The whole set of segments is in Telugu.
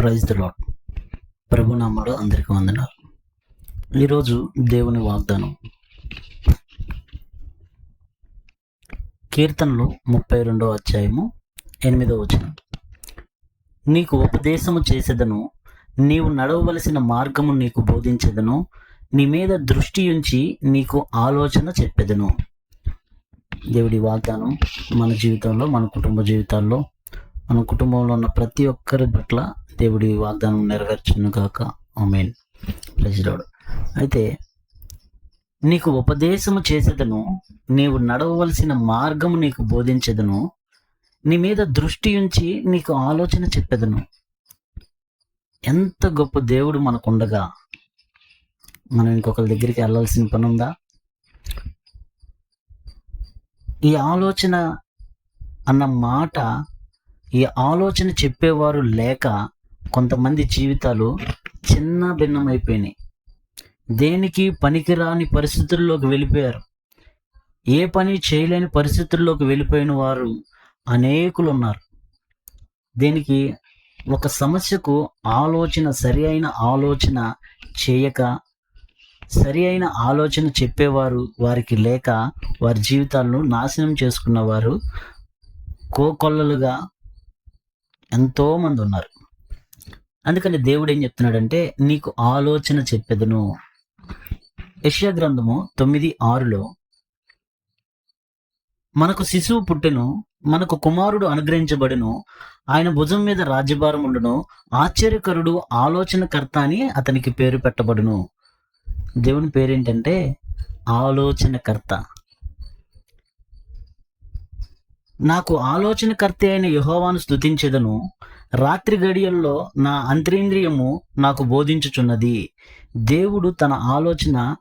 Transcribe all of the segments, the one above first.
ప్రైజ్ ద లాట్ ప్రభునామాడు అందరికీ వందనాలు. ఈరోజు దేవుని వాగ్దానం. కీర్తనలు ముప్పై రెండో అధ్యాయము ఎనిమిదో వచనం. నీకు ఉపదేశము చేసేదను నీవు నడవవలసిన మార్గము నీకు బోధించేదను నీ మీద దృష్టి ఉంచి నీకు ఆలోచన చెప్పేదను. దేవుడి వాగ్దానం మన జీవితంలో మన కుటుంబ జీవితాల్లో మన కుటుంబంలో ఉన్న ప్రతి ఒక్కరి పట్ల దేవుడి వాగ్దానం నెరవేర్చును కాక ఆమెన్. ప్రజలోడు అయితే నీకు ఉపదేశము చేసేదను నీవు నడవవలసిన మార్గము నీకు బోధించేదను నీ మీద దృష్టి ఉంచి నీకు ఆలోచన చెప్పేదను. ఎంత గొప్ప దేవుడు మనకుండగా. మనం ఇంకొకరి దగ్గరికి వెళ్ళాల్సిన పని ఉందా ఈ ఆలోచన అన్న మాట ఈ ఆలోచన చెప్పేవారు లేక కొంతమంది జీవితాలు చిన్న భిన్నమైపోయినాయి. దేనికి పనికిరాని పరిస్థితుల్లోకి వెళ్ళిపోయారు? ఏ పని చేయలేని పరిస్థితుల్లోకి వెళ్ళిపోయిన వారు అనేకులు ఉన్నారు దీనికి ఒక సమస్యకు ఆలోచన సరి అయిన ఆలోచన చేయక సరి అయిన ఆలోచన చెప్పేవారు వారికి లేక వారి జీవితాలను నాశనం చేసుకున్నవారు కోకొల్లలుగా ఎంతో మంది ఉన్నారు. అందుకని దేవుడు ఏం చెప్తున్నాడంటే నీకు ఆలోచన చెప్పెదను. యశ్యా గ్రంథము తొమ్మిది ఆరులో మనకు శిశువు పుట్టెను మనకు కుమారుడు అనుగ్రహించబడును ఆయన భుజం మీద రాజ్యభారం ఉండును ఆశ్చర్యకరుడు ఆలోచనకర్త అని అతనికి పేరు పెట్టబడును. దేవుని పేరేంటంటే ఆలోచనకర్త. నాకు ఆలోచనకర్త అయిన యహోవాను స్థుతించదను రాత్రి గడియల్లో నా అంతరింద్రియము నాకు బోధించుచున్నది. దేవుడు తన ఆలోచన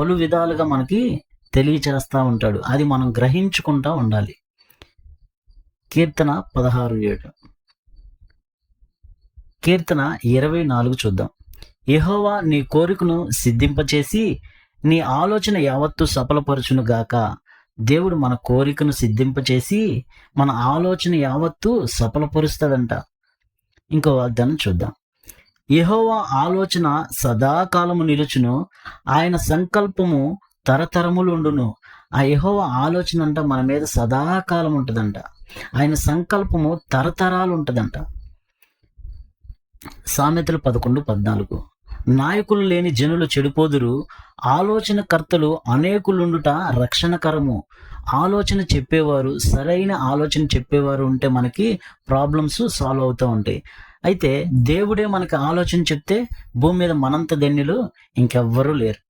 పలు విధాలుగా మనకి తెలియచేస్తూ ఉంటాడు. అది మనం గ్రహించుకుంటా ఉండాలి. కీర్తన పదహారు ఏడు. కీర్తన ఇరవై నాలుగు చూద్దాం. యహోవా నీ కోరికను సిద్ధింపచేసి నీ ఆలోచన యావత్తు సఫలపరచును గాక దేవుడు మన కోరికను సిద్ధింపచేసి మన ఆలోచన యావత్తు సఫలపరుస్తాడంట. ఇంకో వాగ్దానం చూద్దాం. యహోవా ఆలోచన సదాకాలము నిలుచును ఆయన సంకల్పము తరతరములు ఉండును ఆ యహోవ ఆలోచన అంట మన మీద సదాకాలం ఉంటుందంట ఆయన సంకల్పము తరతరాలు ఉంటుందంట సామెతలు పదకొండు పద్నాలుగు. నాయకులు లేని జనులు చెడిపోదురు. ఆలోచనకర్తలు అనేకులుండుట రక్షణకరము. ఆలోచన చెప్పేవారు సరైన ఆలోచన చెప్పేవారు ఉంటే మనకి ప్రాబ్లమ్స్ సాల్వ్ అవుతూ ఉంటాయి. అయితే దేవుడే మనకి ఆలోచన చెప్తే భూమి మీద మనంత ధన్యులు ఇంకెవ్వరూ లేరు.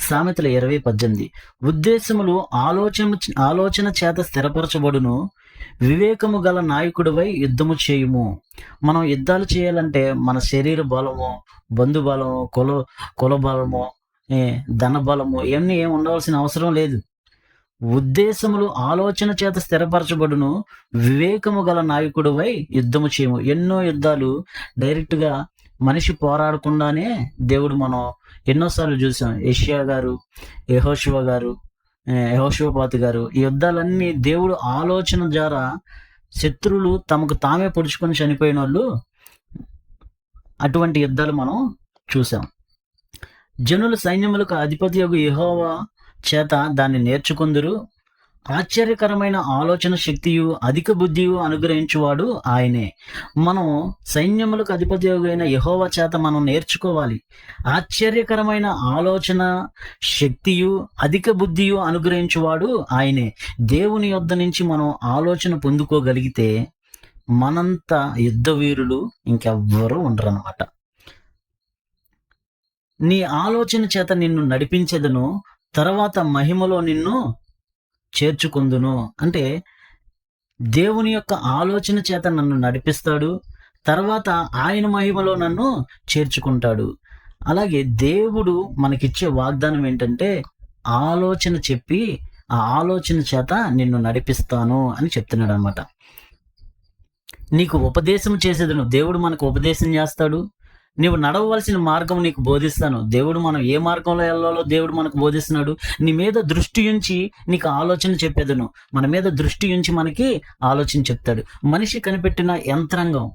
సామెతల ఇరవై పద్దెనిమిది. ఉద్దేశములు ఆలోచన ఆలోచన చేత స్థిరపరచబడును. వివేకము గల నాయకుడివై యుద్ధము చేయుము. మనం యుద్ధాలు చేయాలంటే మన శరీర బలము బంధు బలము కుల కుల బలము ధన బలము ఇవన్నీ ఏం ఉండవలసిన అవసరం లేదు. ఉద్దేశములు ఆలోచన చేత స్థిరపరచబడును. వివేకము గల నాయకుడివై యుద్ధము చేయము. ఎన్నో యుద్ధాలు డైరెక్ట్గా మనిషి పోరాడకుండానే దేవుడు మనం ఎన్నోసార్లు చూసాం. ఏషియా గారు యహోశివ గారు యహోశివపాతి గారు ఈ యుద్ధాలన్నీ దేవుడు ఆలోచన ద్వారా శత్రువులు తమకు తామే పొడుచుకొని చనిపోయిన వాళ్ళు అటువంటి యుద్ధాలు మనం చూసాం జనుల సైన్యములకు అధిపతి యొక్క యహోవా చేత దాన్ని నేర్చుకుందరు. ఆశ్చర్యకరమైన ఆలోచన శక్తియు అధిక బుద్ధియు అనుగ్రహించువాడు ఆయనే. మనం సైన్యములకు అధిపతి అయిన చేత మనం నేర్చుకోవాలి. ఆశ్చర్యకరమైన ఆలోచన శక్తియు అధిక బుద్ధియు అనుగ్రహించువాడు ఆయనే. దేవుని యొద్ద నుంచి మనం ఆలోచన పొందుకోగలిగితే మనంత యుద్ధవీరులు ఇంకెవ్వరూ ఉండరన్నమాట. నీ ఆలోచన చేత నిన్ను నడిపించదను తర్వాత మహిమలో నిన్ను చేర్చుకుందును. అంటే దేవుని యొక్క ఆలోచన చేత నన్ను నడిపిస్తాడు తర్వాత ఆయన మహిమలో నన్ను చేర్చుకుంటాడు. అలాగే దేవుడు మనకిచ్చే వాగ్దానం ఏంటంటే ఆలోచన చెప్పి ఆ ఆలోచన చేత నిన్ను నడిపిస్తాను అని చెప్తున్నాడు అనమాట నీకు ఉపదేశం చేసేదను దేవుడు మనకు ఉపదేశం చేస్తాడు నీవు నడవవలసిన మార్గం నీకు బోధిస్తాను. దేవుడు మనం ఏ మార్గంలో వెళ్ళాలో దేవుడు మనకు బోధిస్తున్నాడు. నీ మీద దృష్టి ఉంచి నీకు ఆలోచన చెప్పేదను. మన మీద దృష్టి ఉంచి మనకి ఆలోచన చెప్తాడు. మనిషి కనిపెట్టిన యంత్రాంగం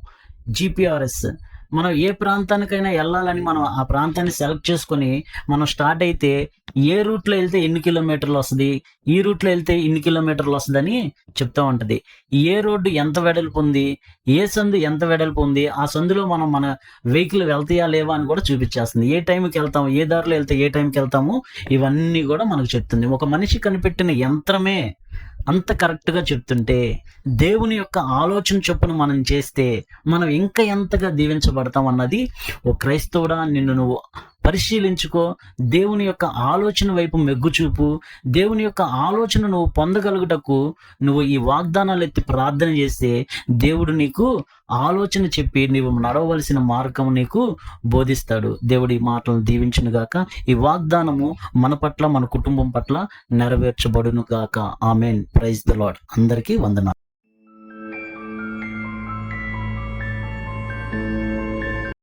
జిపిఆర్ఎస్ మనం ఏ ప్రాంతానికైనా వెళ్ళాలని మనం ఆ ప్రాంతాన్ని సెలెక్ట్ చేసుకొని మనం స్టార్ట్ అయితే ఏ రూట్లో వెళ్తే ఎన్ని కిలోమీటర్లు వస్తుంది? ఈ రూట్లో వెళ్తే ఇన్ని కిలోమీటర్లు వస్తుందని చెప్తా ఉంటుంది. ఏ రోడ్డు ఎంత వెడల్పు ఉంది? ఏ సందు ఎంత వెడల్పు ఉంది? ఆ సందులో మనం మన వెహికల్ వెళ్తాయా లేవా అని కూడా చూపించేస్తుంది. ఏ టైంకి వెళ్తాము? ఏ దారిలో వెళ్తే ఏ టైంకి వెళ్తాము? ఇవన్నీ కూడా మనకు చెప్తుంది. ఒక మనిషి కనిపెట్టిన యంత్రమే అంత కరెక్ట్గా చెప్తుంటే దేవుని యొక్క ఆలోచన చొప్పున మనం చేస్తే మనం ఇంకా ఎంతగా దీవించబడతాం అన్నది ఓ క్రైస్తవుడా నిన్ను నువ్వు పరిశీలించుకో. దేవుని యొక్క ఆలోచన వైపు మెగ్గు చూపు దేవుని యొక్క ఆలోచన నువ్వు పొందగలుగుటకు నువ్వు ఈ వాగ్దానాలు ఎత్తి ప్రార్థన చేస్తే దేవుడు నీకు ఆలోచన చెప్పి నీవు నడవలసిన మార్గం నీకు బోధిస్తాడు. దేవుడి మాటలను దీవించును గాక ఈ వాగ్దానము మన పట్ల మన కుటుంబం పట్ల నెరవేర్చబడును గాక ఆమెన్. ప్రైజ్ ద లాడ్ అందరికీ వందనాలు.